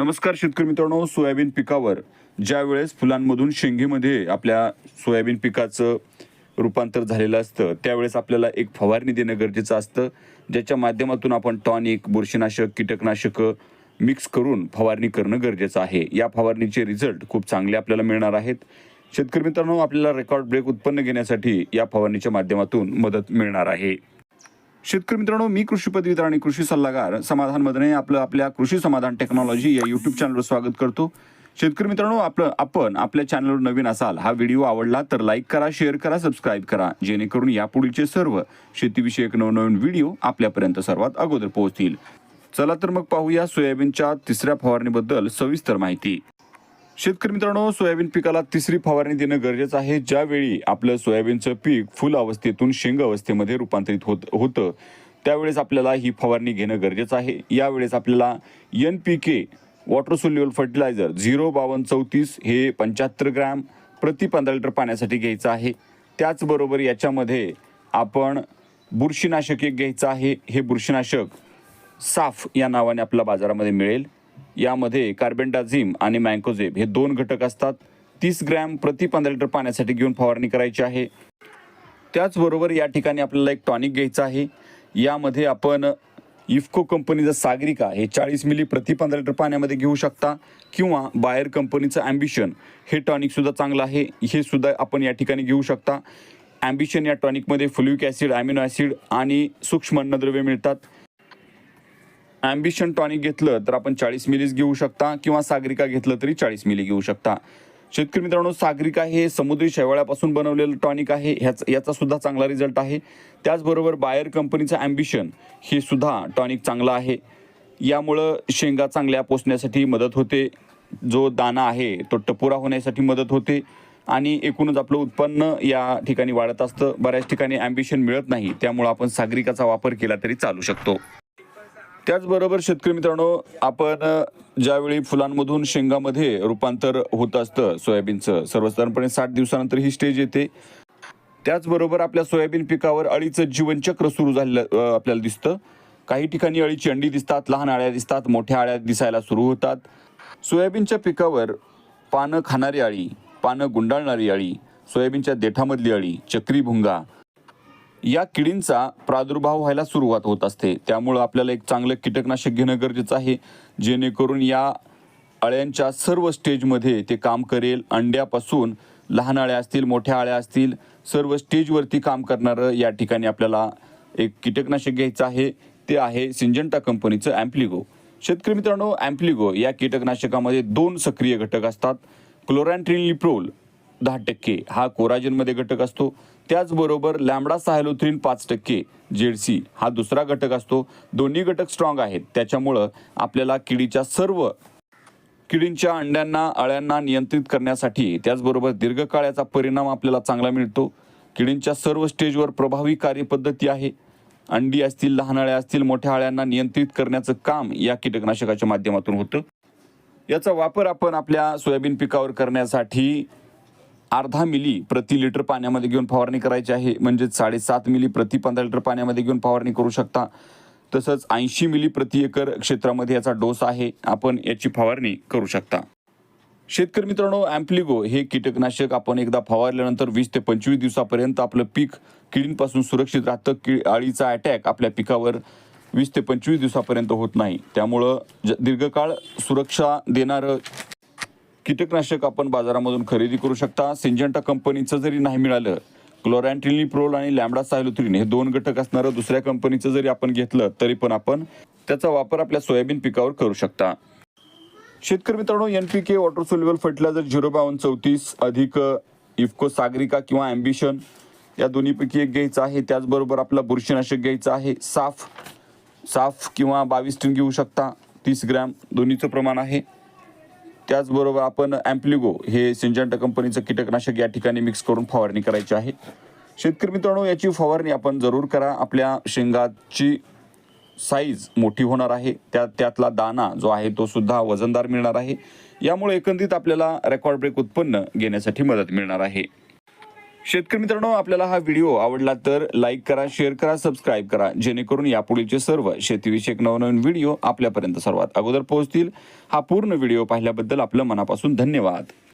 नमस्कार शेतकरी मित्रांनो सोयाबीन पिकावर. ज्या वेळेस फुलांमधून शेंगेमध्ये आपल्या सोयाबीन पिकाचं रूपांतर झालेलं असतं त्यावेळेस आपल्याला एक फवारणी देणं गरजेचं असतं. ज्याच्या माध्यमातून आपण टॉनिक बुरशीनाशक कीटकनाशकं मिक्स करून फवारणी करणं गरजेचं आहे. या फवारणीचे रिझल्ट खूप चांगले आपल्याला मिळणार आहेत. शेतकरी मित्रांनो आपल्याला रेकॉर्ड ब्रेक उत्पन्न घेण्यासाठी या फवारणीच्या माध्यमातून मदत मिळणार आहे. शेतकरी मित्रांनो मी कृषी पदवीधर आणि कृषी सल्लागार समाधान मदने आपलं आपल्या कृषी समाधान टेक्नॉलॉजी या युट्यूब चॅनलवर स्वागत करतो. शेतकरी मित्रांनो आपलं आपण आपल्या चॅनलवर नवीन असाल हा व्हिडिओ आवडला तर लाईक करा शेअर करा सबस्क्राईब करा. जेणेकरून यापुढीलचे सर्व शेतीविषयक नवनवीन व्हिडिओ आपल्यापर्यंत सर्वात अगोदर पोहोचतील. चला तर मग पाहूया सोयाबीनच्या तिसऱ्या फवारणीबद्दल सविस्तर माहिती. शेतकरी मित्रांनो सोयाबीन पिकाला तिसरी फवारणी देणं गरजेचं आहे. ज्यावेळी आपलं सोयाबीनचं पीक फुल अवस्थेतून शेंग अवस्थेमध्ये रूपांतरित होत होतं त्यावेळेस आपल्याला ही फवारणी घेणं गरजेचं आहे. यावेळेस आपल्याला N P K water soluble fertiliser zero बावन्न चौतीस हे पंच्याहत्तर ग्रॅम प्रति पंधरा लिटर पाण्यासाठी घ्यायचं आहे. त्याचबरोबर याच्यामध्ये आपण बुरशीनाशक एक घ्यायचं आहे. हे बुरशीनाशक साफ या नावाने आपल्या बाजारामध्ये मिळेल. यामध्ये कार्बेंडाझिम आणि मँकोझेब हे दोन घटक असतात. तीस ग्रॅम प्रति पंधरा लिटर पाण्यासाठी घेऊन फवारणी करायची आहे. त्याचबरोबर या ठिकाणी आपल्याला एक टॉनिक घ्यायचं आहे. यामध्ये आपण इफ्को कंपनीचं सागरिका हे चाळीस मिली प्रति पंधरा लिटर पाण्यामध्ये घेऊ शकता किंवा बायर कंपनीचं ॲम्बिशन हे टॉनिकसुद्धा चांगलं आहे. हे सुद्धा आपण या ठिकाणी घेऊ शकता. ॲम्बिशन या टॉनिकमध्ये फ्लुइक ॲसिड ॲमिनो ॲसिड आणि सूक्ष्म अन्नद्रव्य मिळतात. ॲम्बिशन टॉनिक घेतलं तर आपण चाळीस मिलीज घेऊ शकता किंवा सागरिका घेतलं तरी चाळीस मिली घेऊ शकता. शेतकरी मित्रांनो सागरिका हे समुद्री शेवाळ्यापासून बनवलेलं टॉनिक आहे. ह्याच याचा सुद्धा चांगला रिझल्ट आहे. त्याचबरोबर बायर कंपनीचं ॲम्बिशन हे सुद्धा टॉनिक चांगलं आहे. यामुळं शेंगा चांगल्या पोचण्यासाठी मदत होते. जो दाना आहे तो टपोरा होण्यासाठी मदत होते. आणि एकूणच आपलं उत्पन्न या ठिकाणी वाढत असतं. बऱ्याच ठिकाणी ॲम्बिशन मिळत नाही. त्यामुळं आपण सागरिकाचा वापर केला तरी चालू शकतो. त्याचबरोबर शेतकरी मित्रांनो आपण ज्यावेळी फुलांमधून शेंगामध्ये रूपांतर होत असतं सोयाबीनचं सर्वसाधारणपणे साठ दिवसानंतर ही स्टेज येते. त्याचबरोबर आपल्या सोयाबीन पिकावर अळीचं जीवनचक्र सुरू झालेलं आपल्याला दिसतं. काही ठिकाणी अळीची अंडी दिसतात लहान आळ्या दिसतात मोठ्या आळ्या दिसायला सुरू होतात. सोयाबीनच्या पिकावर पानं खाणारी अळी पानं गुंडाळणारी अळी सोयाबीनच्या देठामधली अळी चक्री भुंगा या किडींचा प्रादुर्भाव व्हायला सुरुवात होत असते. त्यामुळं आपल्याला एक चांगलं कीटकनाशक घेणं गरजेचं आहे जेणेकरून या अळ्यांच्या सर्व स्टेजमध्ये ते काम करेल. अंड्यापासून लहान अळ्या असतील मोठ्या अळ्या असतील सर्व स्टेजवरती काम करणारं या ठिकाणी आपल्याला एक कीटकनाशक घ्यायचं आहे. ते आहे सिंजंटा कंपनीचं ॲम्प्लिगो. शेतकरी मित्रांनो ॲम्प्लिगो या कीटकनाशकामध्ये दोन सक्रिय घटक असतात. क्लोरॅन्ट्रिनलिप्रोल दहा टक्के हा कोराजनमध्ये घटक असतो. त्याचबरोबर लॅमडा सायलोथ्रीन पाच टक्के जेडसी हा दुसरा घटक असतो. दोन्ही घटक स्ट्रॉंग आहेत. त्याच्यामुळं आपल्याला किडीच्या सर्व किडींच्या अंड्यांना अळ्यांना नियंत्रित करण्यासाठी त्याचबरोबर दीर्घकाळाचा परिणाम आपल्याला चांगला मिळतो. किडींच्या सर्व स्टेजवर प्रभावी कार्यपद्धती आहे. अंडी असतील लहान अळ्या असतील मोठ्या अळ्यांना नियंत्रित करण्याचं काम या कीटकनाशकाच्या माध्यमातून होतं. याचा वापर आपण आपल्या सोयाबीन पिकावर करण्यासाठी अर्धा मिली प्रति लिटर पाण्यामध्ये घेऊन फवारणी करायची आहे. म्हणजेच साडेसात मिली प्रति पंधरा लिटर पाण्यामध्ये घेऊन फवारणी करू शकता. तसंच ऐंशी मिली प्रति एकर क्षेत्रामध्ये याचा डोस आहे. आपण याची फवारणी करू शकता. शेतकरी मित्रांनो ॲम्प्लिगो हे कीटकनाशक आपण एकदा फवारल्यानंतर वीस ते पंचवीस दिवसापर्यंत आपलं पीक किडींपासून सुरक्षित राहतं. की अळीचा अटॅक आपल्या पिकावर वीस ते पंचवीस दिवसापर्यंत होत नाही. त्यामुळं ज दीर्घकाळ सुरक्षा देणारं कीटकनाशक आपण बाजारामधून खरेदी करू शकता. सिंजंटा कंपनीचं जरी नाही मिळालं क्लोरॅन्ट्रिनिप्रोल आणि लॅमडा सायलोथ्रिन हे दोन घटक असणारं दुसऱ्या कंपनीचं जरी आपण घेतलं तरी पण आपण त्याचा वापर आपल्या सोयाबीन पिकावर करू शकता. शेतकरी मित्रांनो N P K water soluble fertiliser zero बावन्न चौतीस अधिक इफ्को सागरिका किंवा ॲम्बिशन या दोन्हीपैकी एक घ्यायचं आहे. त्याचबरोबर आपला बुरशीनाशक घ्यायचं आहे. साफ साफ किंवा बावीस टन घेऊ शकता. तीस ग्रॅम दोन्हीचं प्रमाण आहे. त्याचबरोबर आपण ॲम्प्लिगो हे सिंजंटा कंपनीचं कीटकनाशक या ठिकाणी मिक्स करून फवारणी करायची आहे. शेतकरी मित्रांनो याची फवारणी आपण जरूर करा. आपल्या शेंगाची साईज मोठी होणार आहे. त्या त्यातला दाना जो आहे तो सुद्धा वजनदार मिळणार आहे. यामुळे एकंदरीत आपल्याला रेकॉर्ड ब्रेक उत्पन्न घेण्यासाठी मदत मिळणार आहे. शेतकरी मित्रांनो आपल्याला हा व्हिडिओ आवडला तर लाईक करा शेअर करा सबस्क्राईब करा. जेणेकरून यापुढीलचे सर्व शेतीविषयक नवनवीन व्हिडिओ आपल्यापर्यंत सर्वात अगोदर पोहोचतील. हा पूर्ण व्हिडिओ पाहिल्याबद्दल आपलं मनापासून धन्यवाद.